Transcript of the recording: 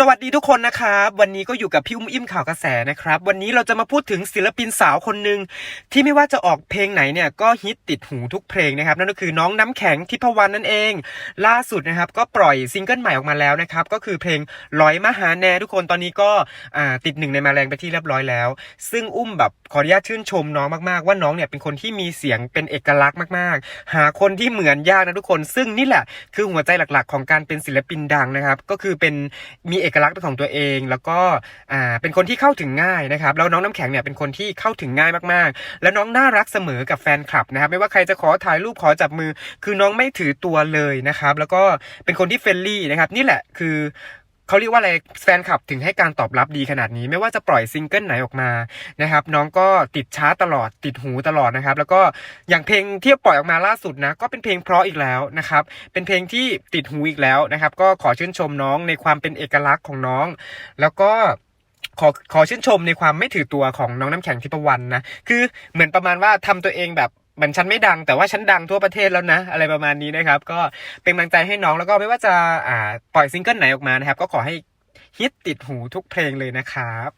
สวัสดีทุกคนนะครับ วันนี้ก็อยู่กับพี่อุ้มอิ่มข่าวกระแสนะครับ วันนี้เราจะมาพูดถึงศิลปินสาวคนหนึ่งที่ไม่ว่าจะออกเพลงไหนเนี่ยก็ฮิตติดหูทุกเพลงนะครับนั่นก็คือน้องน้ำแข็งทิพวรรณนั่นเอง ล่าสุดนะครับก็ปล่อยซิงเกิลใหม่ออกมาแล้วนะครับก็คือเพลงลอยมหาแน่ทุกคนตอนนี้ก็ติดหนึ่งในมาแรงไปที่เรียบร้อยแล้ว ซึ่งอุ้มแบบขออนุญาตชื่นชมน้องมากๆ ว่าน้องเนี่ยเป็นคนที่มีเสียงเป็นเอกลักษณ์มากๆ หาคนที่เหมือนยากนะทุกคน ซึ่งนี่แหละคือหัวใจหลักๆ ของการเป็นศิลปินดังนะครับก็คือเป็นมีเอกลักษณ์เป็นของตัวเอง แล้วก็อ่าเป็นคนที่เข้าถึงง่ายนะครับแล้วน้องน้ำแข็งเนี่ยเป็นคนที่เข้าถึงง่ายมากๆ แล้วน้องน่ารักเสมอกับแฟนคลับนะครับไม่ว่าใครจะขอถ่ายรูปขอจับมือ คือน้องไม่ถือตัวเลยนะครับแล้วก็เป็นคนที่เฟรนลี่นะครับนี่แหละคือ เขาเรียกว่าอะไรแฟนคลับถึงให้การตอบรับดีขนาดนี้ ไม่ว่าจะปล่อยซิงเกิลไหนออกมานะครับ น้องก็ติดชาร์ตตลอดติดหูตลอดนะครับ แล้วก็อย่างเพลงที่ปล่อยออกมาล่าสุดนะ ก็เป็นเพลงเพราะอีกแล้วนะครับ เป็นเพลงที่ติดหูอีกแล้วนะครับ ก็ขอชื่นชมน้องในความเป็นเอกลักษณ์ของน้อง แล้วก็ขอขอชื่นชมในความไม่ถือตัวของน้องน้ำแข็งทิพวรรณนะ คือเหมือนประมาณว่าทำตัวเองแบบ เหมือนฉันไม่ดังแต่ว่าฉันดังทั่วประเทศแล้วนะ อะไรประมาณนี้นะครับ ก็เป็นกำลังใจให้น้องแล้วก็ไม่ว่าจะอ่าปล่อยซิงเกิลไหนออกมานะครับ ก็ขอให้ฮิตติดหูทุกเพลงเลยนะครับ